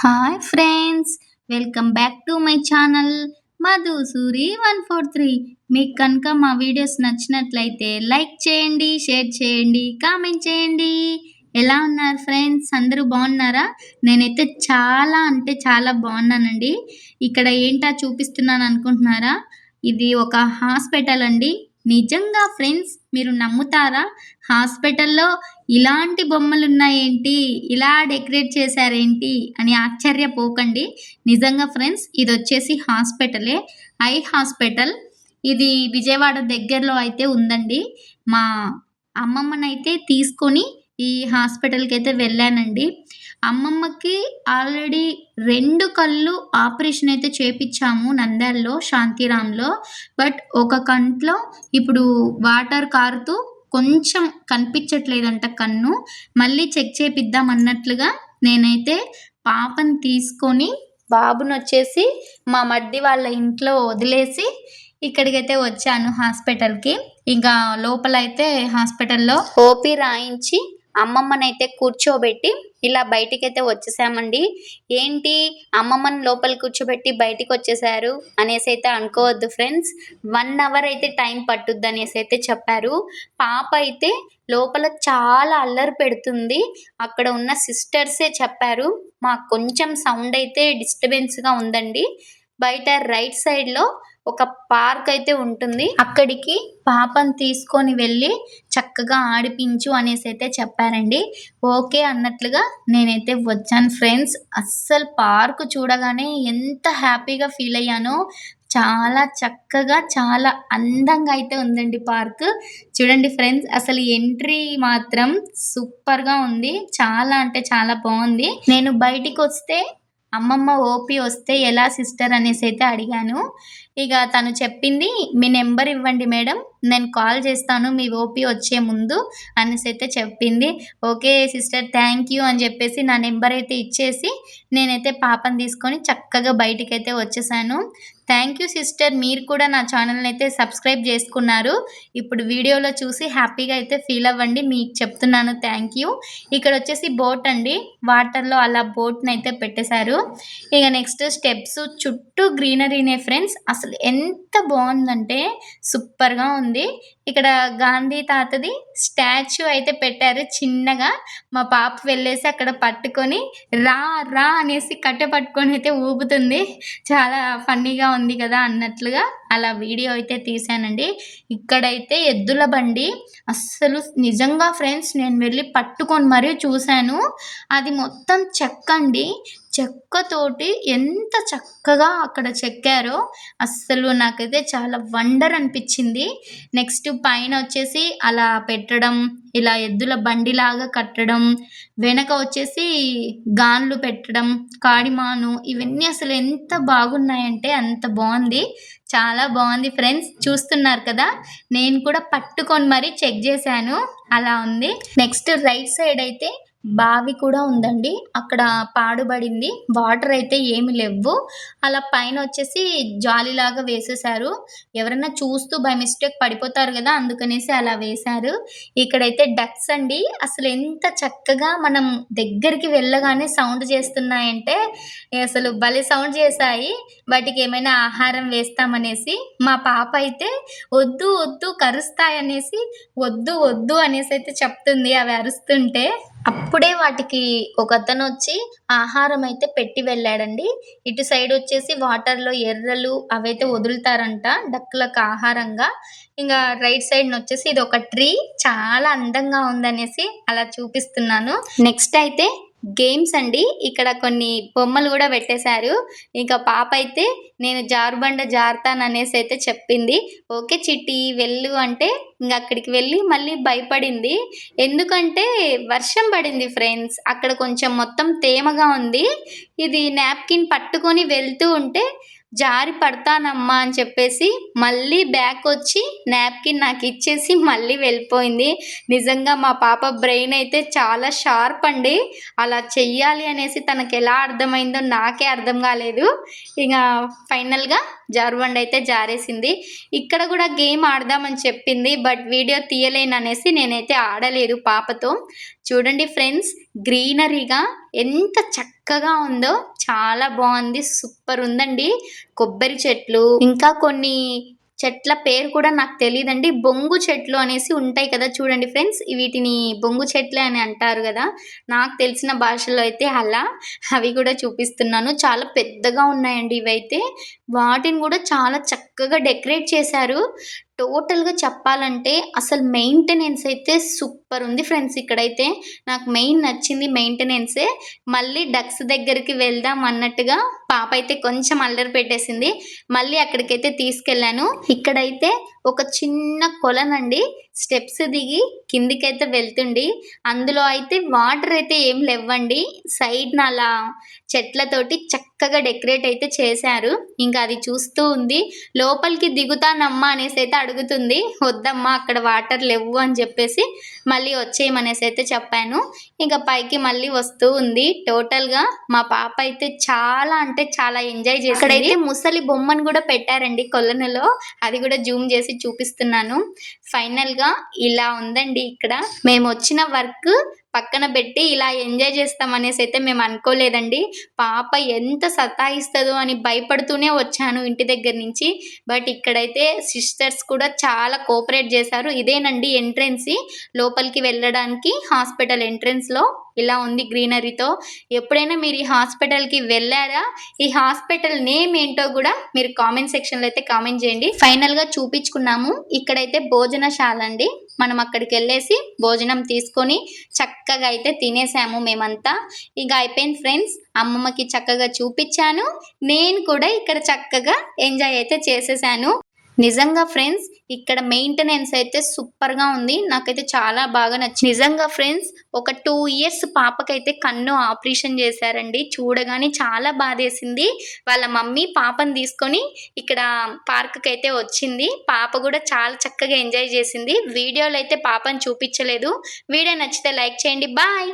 Hi friends welcome back to my channel Madhusuri one four three మీకు కనుక మా videos నచ్చినట్లయితే లైక్ చేయండి షేర్ చేయండి కామెంట్ చేయండి. ఎలా ఉన్నారు ఫ్రెండ్స్ అందరూ బాగున్నారా? నేనైతే చాలా అంటే చాలా బాగున్నానండి. ఇక్కడ ఏంటా చూపిస్తున్నాను అనుకుంటున్నారా? ఇది ఒక హాస్పిటల్ అండి. నిజంగా ఫ్రెండ్స్ మీరు నమ్ముతారా? హాస్పిటల్లో ఇలాంటి బొమ్మలు ఉన్నాయేంటి ఇలా డెకరేట్ చేశారేంటి? అని ఆశ్చర్యపోకండి. నిజంగా ఫ్రెండ్స్ ఇది వచ్చేసి హాస్పిటలే. Eye hospital. ఇది విజయవాడ దగ్గరలో అయితే ఉందండి. మా అమ్మమ్మనైతే తీసుకొని ఈ హాస్పిటల్కి అయితే వెళ్ళానండి. అమ్మమ్మకి ఆల్రెడీ రెండు కళ్ళు ఆపరేషన్ అయితే చేపించాము నంద్యాలలో శాంతిరామ్లో. బట్ ఒక కంట్లో ఇప్పుడు వాటర్ కారుతూ కొంచెం కనిపించట్లేదంట కన్ను. మళ్ళీ చెక్ చేపిద్దాం అన్నట్లుగా నేనైతే పాపని తీసుకొని బాబుని వచ్చేసి మా మడ్డి వాళ్ళ ఇంట్లో వదిలేసి ఇక్కడికైతే వచ్చాను హాస్పిటల్కి. ఇంకా లోపల అయితే హాస్పిటల్లో ఓపీ రాయించి అమ్మమ్మనైతే కూర్చోబెట్టి ఇలా బయటికైతే వచ్చేసామండి. ఏంటి అమ్మమ్మని లోపల కూర్చోబెట్టి బయటికి వచ్చేసారు అనేసి అయితే అనుకోవద్దు ఫ్రెండ్స్. వన్ అవర్ అయితే టైం పట్టుద్ది అనేసి అయితే చెప్పారు. పాప అయితే లోపల చాలా అల్లరి పెడుతుంది. అక్కడ ఉన్న సిస్టర్సే చెప్పారు. మాకు కొంచెం సౌండ్ అయితే డిస్టర్బెన్స్గా ఉందండి. బయట రైట్ సైడ్లో ఒక పార్క్ అయితే ఉంటుంది. అక్కడికి పాపను తీసుకొని వెళ్ళి చక్కగా ఆడిపించు అనేసి అయితే చెప్పారండి. ఓకే అన్నట్లుగా నేనైతే వచ్చాను ఫ్రెండ్స్. అస్సలు పార్క్ చూడగానే ఎంత హ్యాపీగా ఫీల్ అయ్యానో చాలా చక్కగా చాలా అందంగా అయితే ఉందండి పార్క్. చూడండి ఫ్రెండ్స్ అసలు ఎంట్రీ మాత్రం సూపర్గా ఉంది. చాలా అంటే చాలా బాగుంది. నేను బయటికి వస్తే అమ్మమ్మ ఓపీ వస్తే ఎలా సిస్టర్ అనేసి అయితే అడిగాను. ఇక తను చెప్పింది మీ నెంబర్ ఇవ్వండి మేడం నేను కాల్ చేస్తాను మీ ఓపీ వచ్చే ముందు అనేసి అయితే చెప్పింది. ఓకే సిస్టర్ థ్యాంక్ యూ అని చెప్పేసి నా నెంబర్ అయితే ఇచ్చేసి నేనైతే పాపని తీసుకొని చక్కగా బయటికి అయితే వచ్చేసాను. థ్యాంక్ యూ సిస్టర్ మీరు కూడా నా ఛానల్ని అయితే సబ్స్క్రైబ్ చేసుకున్నారు. ఇప్పుడు వీడియోలో చూసి హ్యాపీగా అయితే ఫీల్ అవ్వండి మీకు చెప్తున్నాను థ్యాంక్ యూ. ఇక్కడ వచ్చేసి బోట్ అండి వాటర్లో అలా బోట్ని అయితే పెట్టేశారు. ఇక నెక్స్ట్ స్టెప్స్ చుట్టూ గ్రీనరీనే ఫ్రెండ్స్ అసలు ఎంత బాగుందంటే సూపర్గా ఉంది. ఇక్కడ గాంధీ తాతది స్టాచ్యూ అయితే పెట్టారు చిన్నగా. మా పాప వెళ్ళేసి అక్కడ పట్టుకొని రా రా అనేసి కట్టె పట్టుకొని అయితే ఊపుతుంది. చాలా ఫన్నీగా ఉంది కదా అన్నట్లుగా అలా వీడియో అయితే తీసానండి ఇక్కడైతే ఎద్దుల బండి అస్సలు నిజంగా ఫ్రెండ్స్ నేను వెళ్ళి పట్టుకొని మరీ చూశాను. అది మొత్తం చెక్క అండి. చెక్కతోటి ఎంత చక్కగా అక్కడ చెక్కారో అస్సలు నాకైతే చాలా వండర్ అనిపించింది. నెక్స్ట్ పైన వచ్చేసి అలా పెట్టడం ఇలా ఎద్దుల బండిలాగా కట్టడం వెనక వచ్చేసి గాన్లు పెట్టడం కాడిమాను ఇవన్నీ అసలు ఎంత బాగున్నాయంటే అంత బాగుంది. చాలా బాగుంది ఫ్రెండ్స్ చూస్తున్నారు కదా? నేను కూడా పట్టుకొని మరీ చెక్ చేశాను. అలా ఉంది. నెక్స్ట్ రైట్ సైడ్ అయితే బావి కూడా ఉందండి. అక్కడ పాడుబడింది. వాటర్ అయితే ఏమి లేవు. అలా పైన వచ్చేసి జాలిలాగా వేసేసారు ఎవరైనా చూస్తూ బై మిస్టేక్ పడిపోతారు కదా అందుకనేసి అలా వేశారు. ఇక్కడైతే డక్స్ అండి. అసలు ఎంత చక్కగా మనం దగ్గరికి వెళ్ళగానే సౌండ్ చేస్తున్నాయంటే అసలు భలే సౌండ్ చేశాయి. వాటికి ఏమైనా ఆహారం వేస్తామనేసి మా పాప అయితే వద్దు వద్దు కరుస్తాయనేసి వద్దు వద్దు అనేసి అయితే చెప్తుంది. అవి అరుస్తుంటే అప్పుడే వాటికి ఒక అతను వచ్చి ఆహారం అయితే పెట్టి వెళ్ళాడండి. ఇటు సైడ్ వచ్చేసి వాటర్లో ఎర్రలు అవైతే వదులుతారంట డక్కులకు ఆహారంగా. ఇంకా రైట్ సైడ్ వచ్చేసి ఇది ఒక ట్రీ చాలా అందంగా ఉందనేసి అలా చూపిస్తున్నాను. నెక్స్ట్ అయితే గేమ్స్ అండి. ఇక్కడ కొన్ని బొమ్మలు కూడా పెట్టేశారు. ఇంకా పాప అయితే నేను జారుబండ జారుతాను అనేసి అయితే చెప్పింది. ఓకే చిట్టి వెళ్ళు అంటే ఇంకా అక్కడికి వెళ్ళి మళ్ళీ భయపడింది. ఎందుకంటే వర్షం పడింది ఫ్రెండ్స్. అక్కడ కొంచెం మొత్తం తేమగా ఉంది. ఇది నాప్కిన్ పట్టుకొని వెళ్తూ ఉంటే జారి పడతానమ్మా అని చెప్పేసి మళ్ళీ బ్యాక్ వచ్చి నాప్కిన్ నాకు ఇచ్చేసి మళ్ళీ వెళ్ళిపోయింది. నిజంగా మా పాప బ్రెయిన్ అయితే చాలా షార్ప్ అండి. అలా చెయ్యాలి అనేసి తనకు ఎలా అర్థమైందో నాకే అర్థం కాలేదు. ఇక ఫైనల్గా జారుబండ అయితే జారేసింది. ఇక్కడ కూడా గేమ్ ఆడదామని చెప్పింది బట్ వీడియో తీయలేను అనేసి నేనైతే ఆడలేదు పాపతో. చూడండి ఫ్రెండ్స్ గ్రీనరీగా ఎంత చక్కగా ఉందో చాలా బాగుంది సూపర్ ఉందండి. కొబ్బరి చెట్లు ఇంకా కొన్ని చెట్ల పేరు కూడా నాకు తెలియదండి బొంగు చెట్లు అనేసి ఉంటాయి కదా చూడండి ఫ్రెండ్స్ వీటిని బొంగు చెట్లు అని అంటారు కదా. నాకు తెలిసిన భాషలో అయితే అలా అవి కూడా చూపిస్తున్నాను. చాలా పెద్దగా ఉన్నాయండి ఇవైతే. వాటిని కూడా చాలా చక్కగా డెకరేట్ చేశారు. టోటల్గా చెప్పాలంటే అసలు మెయింటెనెన్స్ అయితే సూపర్ ఉంది ఫ్రెండ్స్ ఇక్కడైతే. నాకు మెయిన్ నచ్చింది మెయింటెనెన్సే. మళ్ళీ డక్స్ దగ్గరికి వెళ్దాం అన్నట్టుగా పాప అయితే కొంచెం అల్లరి పెట్టేసింది. మళ్ళీ అక్కడికైతే తీసుకెళ్ళాను. ఇక్కడైతే ఒక చిన్న కొలనండి. స్టెప్స్ దిగి కిందికైతే వెళ్తుండి. అందులో అయితే వాటర్ అయితే ఏం లేవండి సైడ్న అలా చెట్లతోటి చక్కగా డెకరేట్ అయితే చేశారు. ఇంకా అది చూస్తూ ఉంది. లోపలికి దిగుతానమ్మా అనేసి అయితే అడుగుతుంది. వద్దమ్మా అక్కడ వాటర్ లేవు అని చెప్పేసి మళ్ళీ వచ్చేయమనేసి అయితే చెప్పాను. ఇంకా పైకి మళ్ళీ వస్తూ ఉంది. టోటల్గా మా పాప అయితే చాలా అంటే అంటే చాలా ఎంజాయ్ చేసి అక్కడైతే ముసలి బొమ్మను కూడా పెట్టారండి కొలనులో. అది కూడా జూమ్ చేసి చూపిస్తున్నాను. ఫైనల్గా ఇలా ఉందండి ఇక్కడ. మేము వచ్చిన వర్క్ పక్కన పెట్టి ఇలా ఎంజాయ్ చేస్తాం అనేసి అయితే మేము అనుకోలేదండి. పాప ఎంత సతాయిస్తుందో అని భయపడుతూనే వచ్చాను ఇంటి దగ్గర నుంచి. బట్ ఇక్కడైతే సిస్టర్స్ కూడా చాలా కోఆపరేట్ చేశారు. ఇదేనండి ఎంట్రెన్స్ లోపలికి వెళ్ళడానికి హాస్పిటల్ ఎంట్రెన్స్లో ఇలా ఉంది గ్రీనరీతో. ఎప్పుడైనా మీరు ఈ హాస్పిటల్కి వెళ్ళారా? ఈ హాస్పిటల్ నేమ్ ఏంటో కూడా మీరు కామెంట్ సెక్షన్లో అయితే కామెంట్ చేయండి. ఫైనల్గా చూపించుకున్నాము. ఇక్కడైతే భోజనశాల అండి. మనం అక్కడికి వెళ్ళేసి భోజనం తీసుకొని చక్కగా అయితే తినేసాము మేమంతా. ఇంకా అయిపోయింది ఫ్రెండ్స్. అమ్మమ్మకి చక్కగా చూపించాను. నేను కూడా ఇక్కడ చక్కగా ఎంజాయ్ అయితే చేసేసాను. నిజంగా ఫ్రెండ్స్ ఇక్కడ మెయింటెనెన్స్ అయితే సూపర్గా ఉంది. నాకైతే చాలా బాగా నచ్చింది నిజంగా ఫ్రెండ్స్ ఒక టూ ఇయర్స్ పాపకైతే కన్ను ఆపరేషన్ చేశారండి. చూడగానే చాలా బాధేసింది. వాళ్ళ మమ్మీ పాపని తీసుకొని ఇక్కడ పార్క్కి అయితే వచ్చింది. పాప కూడా చాలా చక్కగా ఎంజాయ్ చేసింది. వీడియోలో అయితే పాపని చూపించలేదు. వీడియో నచ్చితే లైక్ చేయండి. బాయ్!